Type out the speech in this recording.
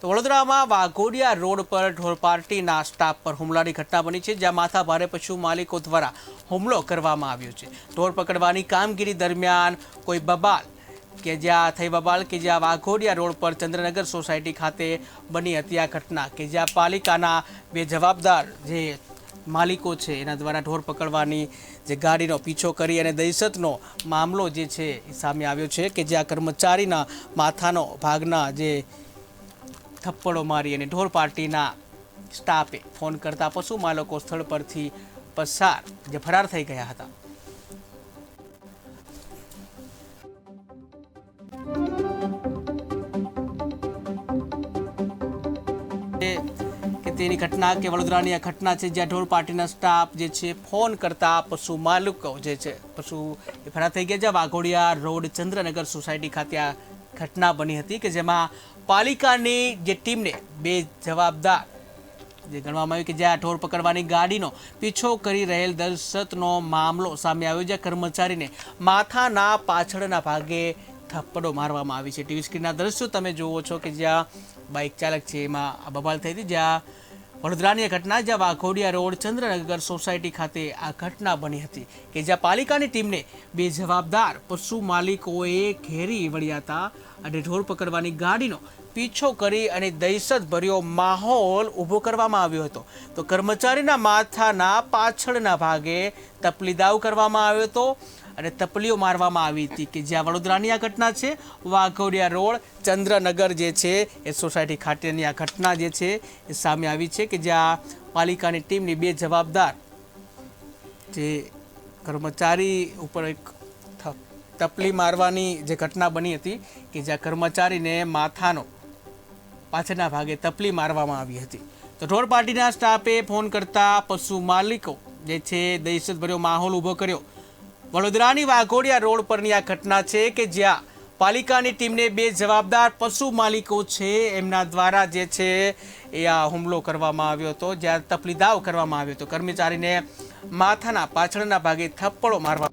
તો વડોદરામાં વાઘોડિયા રોડ પર ઢોર પાર્ટીના સ્ટાફ પર હુમલાની ઘટના બની છે, જ્યાં માથા ભારે પશુ માલિકો દ્વારા હુમલો કરવામાં આવ્યો છે. ઢોર પકડવાની કામગીરી દરમિયાન કોઈ બબાલ કે જ્યાં થઈ બબાલ કે જ્યાં વાઘોડિયા રોડ પર ચંદ્રનગર સોસાયટી ખાતે બની હતી આ ઘટના કે જ્યાં પાલિકાના બે જવાબદાર જે માલિકો છે, એના દ્વારા ઢોર પકડવાની જે ગાડીનો પીછો કરી અને દહેશતનો મામલો જે છે, એ સામે આવ્યો છે કે જ્યાં કર્મચારીના માથાનો ભાગના જે થપ્પડો મારી અને ઢોર પાર્ટીના સ્ટાફે ફોન કરતા પશુ માલકો સ્થળ પરથી પસાર, જે ફરાર થઈ ગયા હતા. કે તેની ઘટના કે વડોદરાની આ ઘટના છે, જ્યાં ઢોર પાર્ટીના સ્ટાફ જે છે, ફોન કરતા પશુ માલિકો જે છે, પશુ ફરાર થઈ ગયા. છે વાઘોડિયા રોડ ચંદ્રનગર સોસાયટી ખાતે આ ઘટના બની હતી કે જેમાં પાલિકાની જે ટીમને બે જવાબદાર જે ગણવામાં આવ્યું કે જ્યાં ઢોર પકડવાની ગાડીનો પીછો કરી રહેલ દર્શતનો મામલો સામે આવ્યો જે કર્મચારીને માથાના પાછળના ભાગે થપ્પડો મારવામાં આવી છે. ટીવી સ્ક્રીનના દ્રશ્યો તમે જુઓ છો કે જ્યાં બાઇક ચાલક છે એમાં આ બબાલ થઈ હતી. જ્યાં વડોદરાની ઘટના જ્યાં વાઘોડિયા રોડ ચંદ્રનગર સોસાયટી ખાતે આ ઘટના બની હતી કે જ્યાં પાલિકાની ટીમને બે જવાબદાર પશુ માલિકોએ ઘેરી વળ્યા હતા અને ઢોર પકડવાની ગાડીનો પીછો કરી અને દહેશતભર્યો માહોલ ઊભો કરવામાં આવ્યો હતો. તો કર્મચારીના માથાના પાછળના ભાગે તપલી દાવ કરવામાં આવ્યો હતો અને તપલીઓ મારવામાં આવી હતી કે જ્યાં વડોદરાની આ ઘટના છે, વાઘોડિયા રોડ, ચંદ્રનગર જે છે, એ સોસાયટી ખાતેની આ ઘટના જે છે, એ સામે આવી છે કે જ્યાં પાલિકાની ટીમની બે જવાબદાર જે કર્મચારી ઉપર એક તપલી મારવાની જે ઘટના બની હતી કે જ્યાં કર્મચારીને માથાનો પાછળના ભાગે તપલી મારવામાં આવી હતી. તો ઢોર પાર્ટીના સ્ટાફે ફોન કરતા પશુ માલિકો જે છે, દહેશતભર્યો માહોલ ઊભો કર્યો. વડોદરાની વાઘોડિયા રોડ પરની આ ઘટના છે કે જ્યાં પાલિકાની ટીમને બે જવાબદાર પશુ માલિકો છે. એમના દ્વારા જે છે એ આ હુમલો કરવામાં આવ્યો હતો, જ્યાં તપલીદાવ કરવામાં આવ્યો હતો. કર્મચારીને માથાના પાછળના ભાગે થપ્પડો મારવા